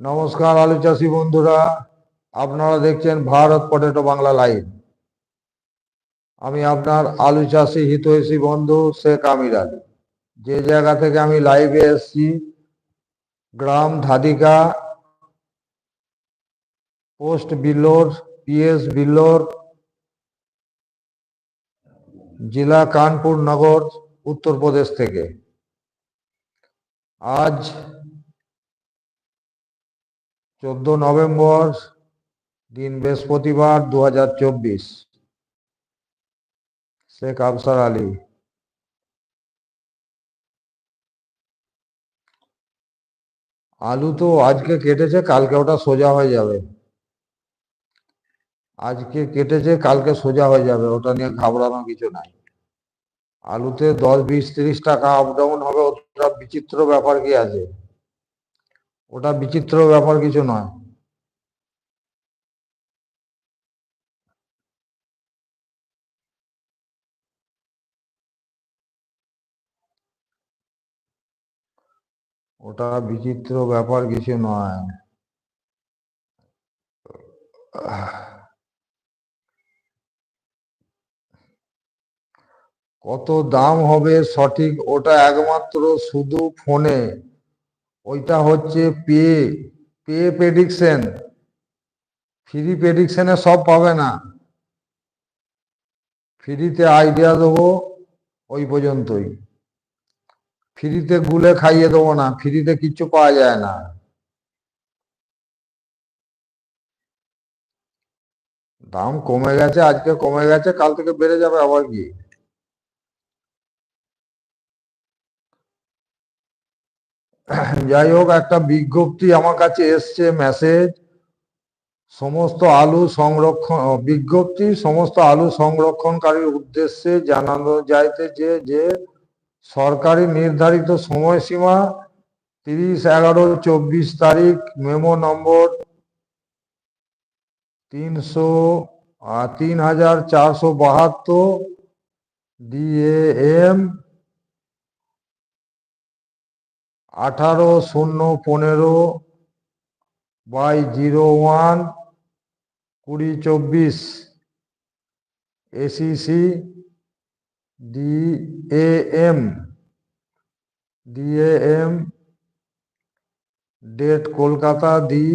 নমস্কার আলু চাষি বন্ধুরা, আপনারা দেখছেন ভারত পটেটো বাংলা লাইভ। আমি আপনার আলু চাষি হিতৈষী বন্ধু শেখ আমির আলী। যে জায়গা থেকে আমি লাইভে এসেছি, গ্রাম ধাদিকা, পোস্ট বিল্লোর, পিএস বিল্লোর, জেলা কানপুর নগর, উত্তরপ্রদেশ থেকে। আজ চোদ্দ নভেম্বর, দিন বৃহস্পতিবার দু হাজার চব্বিশ। শেখ আফসার আলী। আলু তো আজকে কেটেছে, কালকে ওটা সোজা হয়ে যাবে। আজকে কেটেছে, কালকে সোজা হয়ে যাবে, ওটা নিয়ে ঘাবড়ানোর কিছু নাই। আলুতে দশ, বিশ, তিরিশ টাকা আপ ডাউন হবে, ওটা বিচিত্র ব্যাপার কি আছে? ওটা বিচিত্র ব্যাপার কিছু নয়। ওটা বিচিত্র ব্যাপার কিছু নয়। কত দাম হবে সঠিক? ওটা একমাত্র শুধু ফোনে। ওইটা হচ্ছে পে পে প্রেডিকশন ফ্রি প্রেডিকশনে সব পাবে না। ফ্রিতে আইডিয়া দেবো ওই পর্যন্তই। ফ্রিতে গুলে খাইয়ে দেবো না। ফ্রিতে কিচ্ছু পাওয়া যায় না। দাম কমে গেছে, আজকে কমে গেছে, কাল থেকে বেড়ে যাবে আবার কি যাই হোক একটা বিজ্ঞপ্তি আমার কাছে এসছে মেসেজ সমস্ত আলু সংরক্ষণ বিজ্ঞপ্তি, সমস্ত আলু সংরক্ষণকারীর উদ্দেশ্যে জানানো যাইতেছে যে সরকারি নির্ধারিত সময়সীমা তিরিশ, এগারো, চব্বিশ তারিখ, মেমো নম্বর তিনশো তিন হাজার চারশো বাহাত্তর ডিএএম আঠারো শূন্য পনেরো বাই জিরো ওয়ান কুড়ি চব্বিশ। ACC DAM DAM date Kolkata দি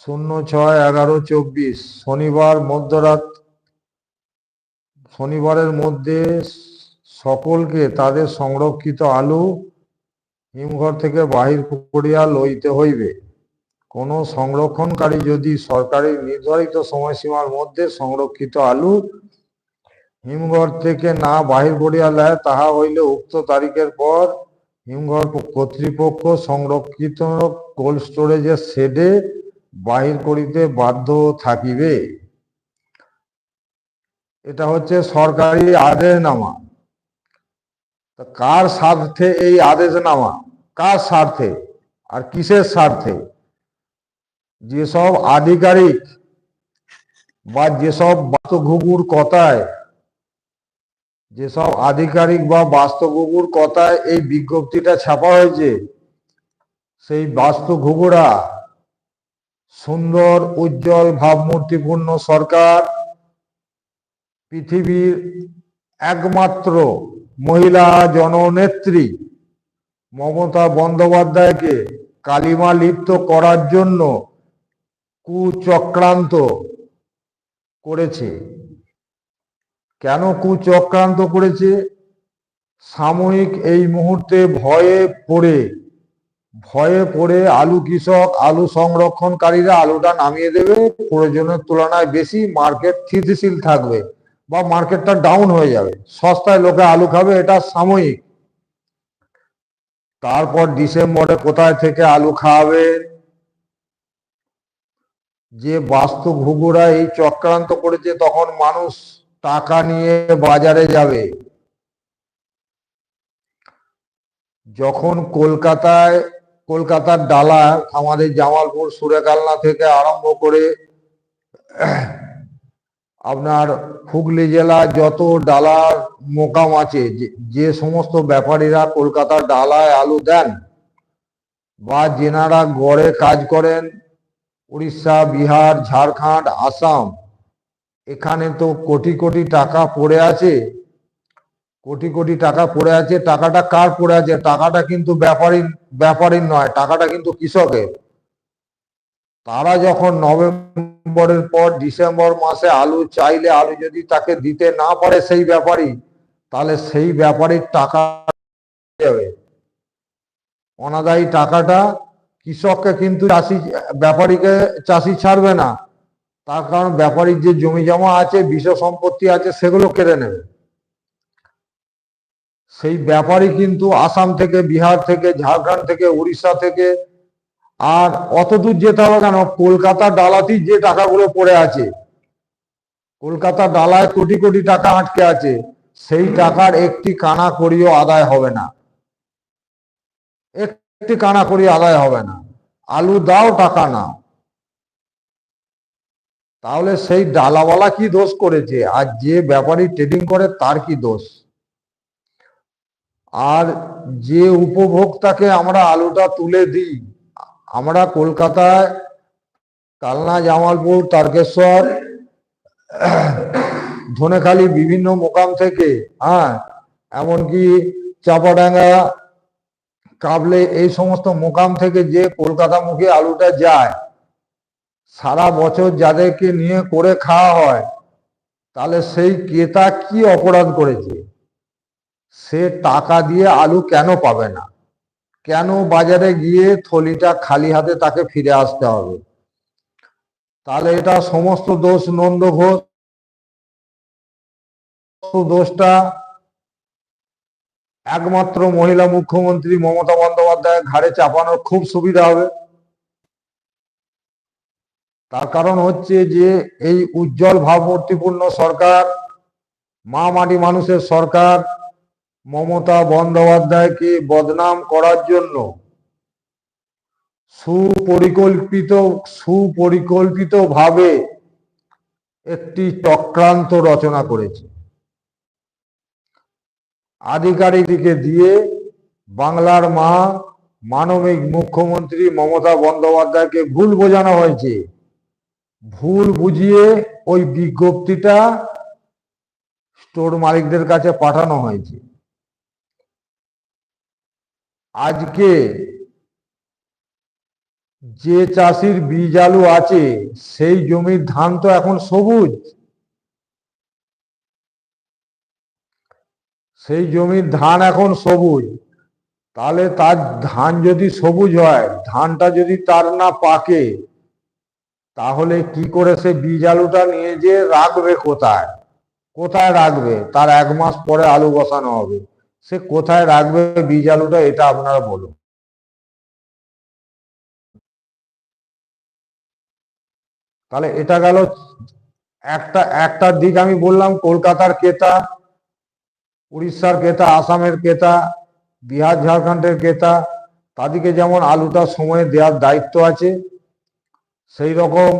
শূন্য ছয় এগারো চব্বিশ। শনিবার মধ্যরাত। শনিবারের মধ্যে সকলকে তাদের সংরক্ষিত আলু হিমঘর থেকে বাহির করিয়া লইতে হইবে। কোন সংরক্ষণকারী যদি সরকারি নির্ধারিত সময়সীমার মধ্যে সংরক্ষিত আলু হিমঘর থেকে না বাহির করিয়া নেয় তাহা হইলে উক্ত তারিখের পর হিমঘর কর্তৃপক্ষ সংরক্ষিত কোল্ড স্টোরেজের শেডে বাহির করিতে বাধ্য থাকিবে। এটা হচ্ছে সরকারি আদেশনামা। তা কার স্বার্থে এই আদেশনামা? কার স্বার্থে আর কিসের স্বার্থে? যেসব আধিকারিক বা যেসব বাস্তঘুঘুর কথায়, যেসব আধিকারিক বা বাস্তবগুর কথায় এই বিজ্ঞপ্তিটা ছাপা হয়েছে, সেই বাস্তু ঘুঘুরা সুন্দর, উজ্জ্বল, ভাবমূর্তিপূর্ণ সরকার, পৃথিবীর একমাত্র মহিলা জননেত্রী মমতা বন্দ্যোপাধ্যায়কে কালিমা লিপ্ত করার জন্য কুচক্রান্ত করেছে। কেন কুচক্রান্ত করেছে? সাময়িক এই মুহূর্তে ভয়ে পড়ে ভয়ে পড়ে আলু কৃষক, আলু সংরক্ষণকারীরা আলুটা নামিয়ে দেবে, প্রয়োজনের তুলনায় বেশি মার্কেট স্থিতিশীল থাকবে বা মার্কেটটা ডাউন হয়ে যাবে। সস্তায় লোকে আলু খাবে, এটা সাময়িক। তারপর ডিসেম্বরে কোথায় থেকে আলু খাওয়াবে যে বাস্তু ঘুঘুরা এই চক্রান্ত করেছে, তখন মানুষ টাকা নিয়ে বাজারে যাবে। যখন কলকাতায়, কলকাতার ডালা আমাদের জামালপুর, সুরেকালনা থেকে আরম্ভ করে আপনার হুগলি জেলা যত ডালার মোকাম আছে, যে সমস্ত ব্যাপারীরা কলকাতার ডালায় আলু দেন বা যেনারা গড়ে কাজ করেন, উড়িষ্যা, বিহার, ঝাড়খণ্ড, আসাম, এখানে তো কোটি কোটি টাকা পড়ে আছে। কোটি কোটি টাকা পড়ে আছে। টাকাটা কার পড়ে আছে? টাকাটা কিন্তু ব্যাপারী ব্যাপারীর নয়, টাকাটা কিন্তু কৃষকের। তারা যখন নভেম্বরের পর ডিসেম্বর মাসে আলু চাইলে আলু যদি তাকে দিতে না পারে সেই ব্যাপারী তাহলে সেই ব্যাপারীর টাকা যাবে অনাদায়ী টাকাটা কৃষককে কিন্তু চাষি, ব্যাপারীকে চাষি ছাড়বে না। তার কারণ ব্যাপারীর যে জমি জমা আছে, বিষ সম্পত্তি আছে, সেগুলো কেড়ে নেবে। সেই ব্যাপারী কিন্তু আসাম থেকে, বিহার থেকে, ঝাড়খণ্ড থেকে, উড়িষ্যা থেকে আর অত দূর যেতে হবে কেন? কলকাতা ডালাতেই যে টাকাগুলো পড়ে আছে, কলকাতা ডালায় কোটি কোটি টাকা আটকে আছে, সেই টাকার একটি কানা করিও আদায় হবে না। একটি কানা করি আদায় হবে না। আলু দাও, টাকা নাও। তাহলে সেই ডালাওয়ালা কি দোষ করেছে? আর যে ব্যাপারী ট্রেডিং করে, তার কি দোষ? আর যে উপভোক্তাকে আমরা আলুটা তুলে দিই আমরা কলকাতায় কালনা, জামালপুর, তারকেশ্বর, ধনেখালি বিভিন্ন মোকাম থেকে হ্যাঁ এমনকি চাপাডাঙ্গা, কাবলে এই সমস্ত মোকাম থেকে যে কলকাতামুখী আলুটা যায়, সারা বছর যাদেরকে নিয়ে করে খাওয়া হয়, তাহলে সেই ক্রেতা কি অপরাধ করেছে? সে টাকা দিয়ে আলু কেন পাবে না? কেন বাজারে গিয়ে থলিটা খালি হাতে তাকে ফিরে আসতে হবে? তাহলে এটা সমস্ত দোষ নন্দ দোষটা একমাত্র মহিলা মুখ্যমন্ত্রী মমতা বন্দ্যোপাধ্যায় ঘাড়ে চাপানোর খুব সুবিধা হবে। তার কারণ হচ্ছে যে, এই উজ্জ্বল ভাবমূর্তিপূর্ণ সরকার, মা মাটি মানুষের সরকার মমতা বন্দ্যোপাধ্যায়কে বদনাম করার জন্য সুপরিকল্পিত সুপরিকল্পিত ভাবে একটি চক্রান্ত রচনা করেছে। আধিকারিককে দিয়ে বাংলার মা মানবিক মুখ্যমন্ত্রী মমতা বন্দ্যোপাধ্যায়কে ভুল বোঝানো হয়েছে। ভুল বুঝিয়ে ওই বিজ্ঞপ্তিটা স্টোর মালিকদের কাছে পাঠানো হয়েছে। আজকে যে চাষির বীজ আলু আছে, সেই জমির ধান তো এখন সবুজ। সেই জমির ধান এখন সবুজ। তাহলে তার ধান যদি সবুজ হয়, ধানটা যদি তার না পাকে, তাহলে কি করে সে বীজ আলুটা নিয়ে যে রাখবে কোথায়? কোথায় রাখবে? তার এক মাস পরে আলু বসানো হবে। সে কোথায় রাখবে বীজ আলুটা, এটা আপনারা বলুন। তাহলে এটা গেল একটা একটা দিক আমি বললাম, কলকাতার ক্রেতা, উড়িষ্যার ক্রেতা, আসামের ক্রেতা, বিহার, ঝাড়খণ্ডের ক্রেতা, তাদেরকে যেমন আলুটা সময়ে দেওয়ার দায়িত্ব আছে, সেই রকম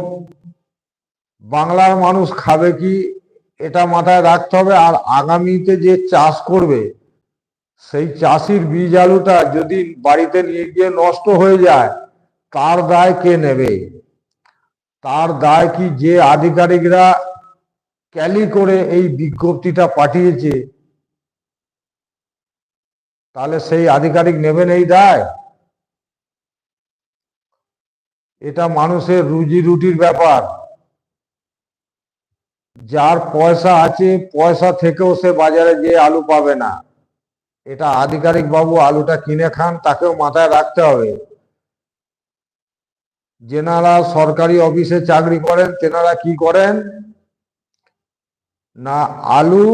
বাংলার মানুষ খাবে কি, এটা মাথায় রাখতে হবে। আর আগামীতে যে চাষ করবে সেই চাষির বীজ আলুটা যদি বাড়িতে নিয়ে গিয়ে নষ্ট হয়ে যায়, তার দায় কে নেবে? তার দায় কি যে আধিকারিকরা ক্যালি করে এই বিজ্ঞপ্তিটা পাঠিয়েছে, তাহলে সেই আধিকারিক নেবেন এই দায়? এটা মানুষের রুজি রুটির ব্যাপার। যার পয়সা আছে, পয়সা থেকেও সে বাজারে যে আলু পাবে না। এটা আধিকারিক বাবু আলুটা কিনে খান, তাকেও মাথায় রাখতে হবে। যেনারা সরকারি অফিসে চাকরি করেন, তেনারা কি করেন? না, আলু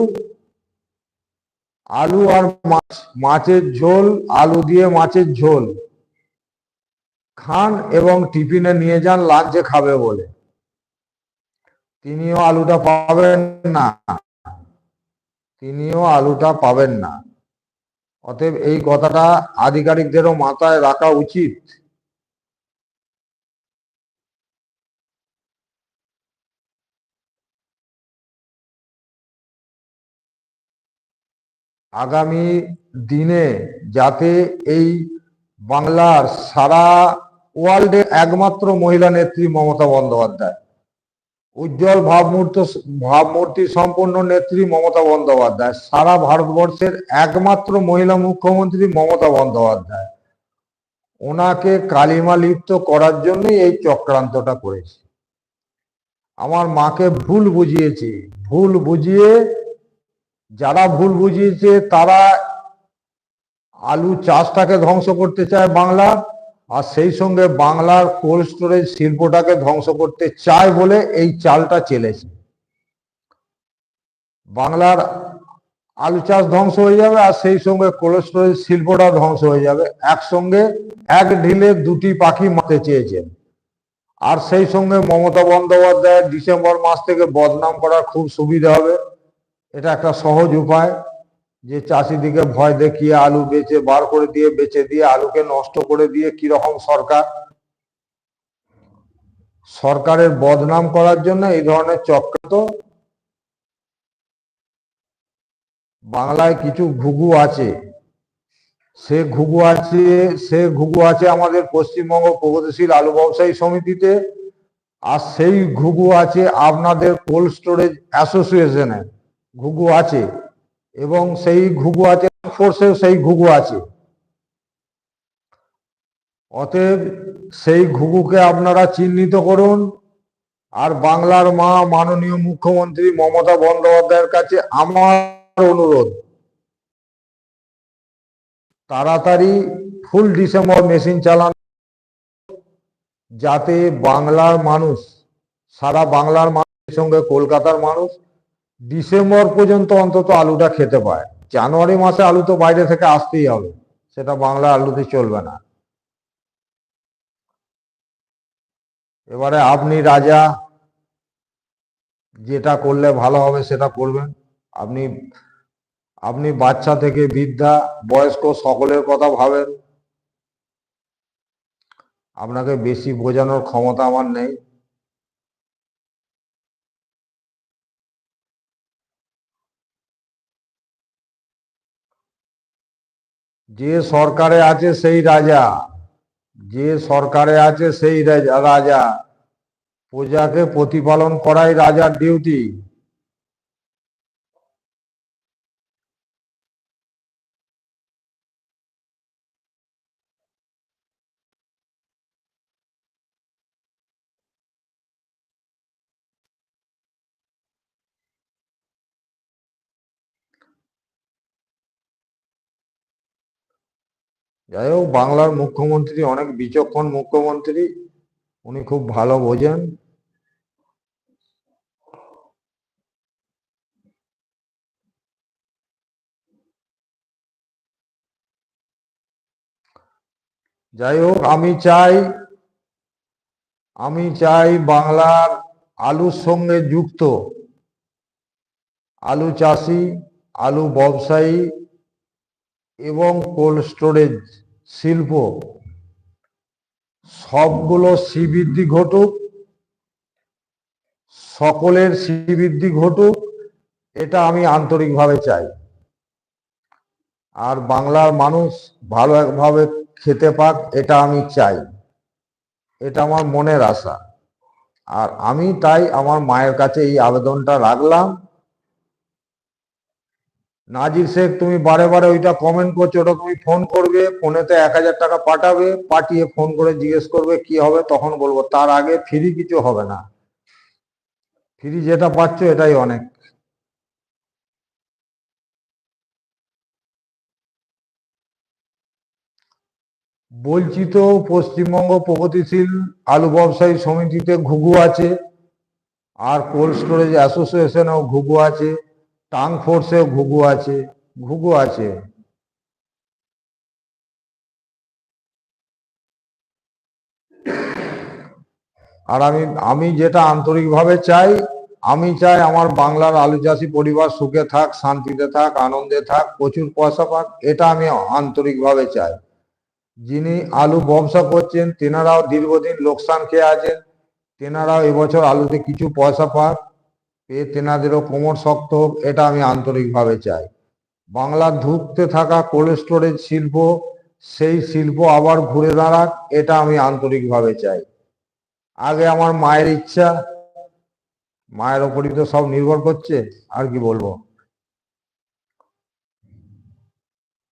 আলু আর মাছ, মাছের ঝোল, আলু দিয়ে মাছের ঝোল। খান এবং টিফিনে নিয়ে যান, লাঞ্চে খাবে বলে। তিনিও আলুটা পাবেন না। তিনিও আলুটা পাবেন না। অতএব এই কথাটা আধিকারিকদেরও মাথায় রাখা উচিত। আগামী দিনে যাতে এই বাংলার সারা ওয়ার্ল্ডে একমাত্র মহিলা নেত্রী মমতা বন্দ্যোপাধ্যায়। উজ্জ্বল ভাবমূর্ত, ভাবমূর্তি সম্পন্ন নেত্রী মমতা বন্দ্যোপাধ্যায়। সারা ভারতবর্ষের একমাত্র মহিলা মুখ্যমন্ত্রী মমতা বন্দ্যোপাধ্যায়। ওনাকে কালিমা লিপ্ত করার জন্যই এই চক্রান্তটা করেছে। আমার মাকে ভুল বুঝিয়েছে। ভুল বুঝিয়ে, যারা ভুল বুঝিয়েছে, তারা আলু চাষটাকে ধ্বংস করতে চায় বাংলা আর সেই সঙ্গে বাংলার কোল্ড স্টোরেজ শিল্পটাকে ধ্বংস করতে চায় বলে এই চালটা চেলেছে। বাংলার আলু চাষ ধ্বংস হয়ে যাবে আর সেই সঙ্গে কোল্ড স্টোরেজ শিল্পটা ধ্বংস হয়ে যাবে। একসঙ্গে এক ঢিলে দুটি পাখি মারতে চেয়েছেন। আর সেই সঙ্গে মমতা বন্দ্যোপাধ্যায় ডিসেম্বর মাস থেকে বদনাম করার খুব সুবিধা হবে। এটা একটা সহজ উপায়। যে চাষিদিকে ভয় দেখিয়ে আলু বেচে, বার করে দিয়ে, বেচে দিয়ে, আলুকে নষ্ট করে দিয়ে কি রকম সরকার? সরকারের বদনাম করার জন্য এই ধরনের চক্রান্ত বাংলায় কিছু ঘুঘু আছে। সে ঘুঘু আছে, সে ঘুঘু আছে আমাদের পশ্চিমবঙ্গ প্রগতিশীল আলু ব্যবসায়ী সমিতিতে, আর সেই ঘুঘু আছে আপনাদের কোল্ড স্টোরেজ অ্যাসোসিয়েশনে। ঘুঘু আছে। এবং সেই ঘুঘু আছে ফোর্সেও সেই ঘুঘু আছে। অতএব সেই ঘুঘুকে আপনারা চিহ্নিত করুন। আর বাংলার মা মাননীয় মুখ্যমন্ত্রী মমতা বন্দ্যোপাধ্যায়ের কাছে আমার অনুরোধ, তাড়াতাড়ি ফুল ডিসেম্বর মেশিন চালান, যাতে বাংলার মানুষ, সারা বাংলার মানুষের সঙ্গে কলকাতার মানুষ ডিসেম্বর পর্যন্ত অন্তত আলুটা খেতে পায়। জানুয়ারি মাসে আলু তো বাইরে থেকে আসতেই হবে, সেটা বাংলা আলুতে চলবে না। এবারে আপনি রাজা, যেটা করলে ভালো হবে সেটা করবেন। আপনি আপনি বাচ্চা থেকে বৃদ্ধা, বয়স্ক সকলের কথা ভাবেন। আপনাকে বেশি বোঝানোর ক্ষমতা আমার নেই। যে সরকারে আছে সেই রাজা। যে সরকারে আছে সেই রাজা রাজা। প্রজাকে প্রতিপালন করাই রাজার ডিউটি যাই হোক বাংলার মুখ্যমন্ত্রী, অনেক বিচক্ষণ মুখ্যমন্ত্রী, উনি খুব ভালো বোঝেন। যাই হোক আমি চাই আমি চাই বাংলার আলুর সঙ্গে যুক্ত আলু চাষি, আলু ব্যবসায়ী এবং কোল্ড স্টোরেজ শিল্প, সবগুলো শ্রীবৃদ্ধি ঘটুক, সকলের শ্রীবৃদ্ধি ঘটুক, এটা আমি আন্তরিকভাবে চাই। আর বাংলার মানুষ ভালো একভাবে খেতে পাক, এটা আমি চাই। এটা আমার মনের আশা। আর আমি তাই আমার মায়ের কাছে এই আবেদনটা রাখলাম। নাজির শেখ, তুমি বারে বারে ওইটা কমেন্ট করছ, ওটা তুমি ফোন করবে ফোনেতে এক হাজার টাকা পাঠাবে, পাঠিয়ে ফোন করে জিজ্ঞেস করবে কি হবে, তখন বলব তার আগে ফ্রি কিছু হবে না। ফ্রি যেটা পাচ্ছ এটাই অনেক। বলছি তো, পশ্চিমবঙ্গ প্রগতিশীল আলু ব্যবসায়ী সমিতিতে ঘুঘু আছে, আর কোল্ড স্টোরেজ অ্যাসোসিয়েশনেও ঘুঘু আছে। টাং ফোর্সেও ঘুঘু আছে ঘুঘু আছে। আর আমি আমি যেটা আন্তরিকভাবে চাই, আমি চাই আমার বাংলার আলু চাষি পরিবার সুখে থাক, শান্তিতে থাক, আনন্দে থাক, প্রচুর পয়সা পাক, এটা আমি আন্তরিকভাবে চাই। যিনি আলু ব্যবসা করছেন, তেনারাও দীর্ঘদিন লোকসান খেয়ে আছেন, তেনারাও এবছর আলুতে কিছু পয়সা পাক পেয়ে তেনাদেরও কোমর শক্ত হোক এটা আমি আন্তরিকভাবে চাই। বাংলার ধুঁকতে থাকা কোল্ড স্টোরেজ শিল্প, সেই শিল্প আবার ঘুরে দাঁড়াক, এটা আমি আন্তরিকভাবে চাই। আগে আমার মায়ের ইচ্ছা, মায়ের ওপরই তো সব নির্ভর করছে, আর কি বলব?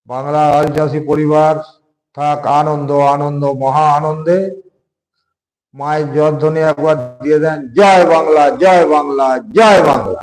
বাংলা চাষি পরিবার, থাক আনন্দ আনন্দ, মহা আনন্দে মায়ের জয়ধ্বনি একবার দিয়ে দেন। জয় বাংলা জয় বাংলা জয় বাংলা।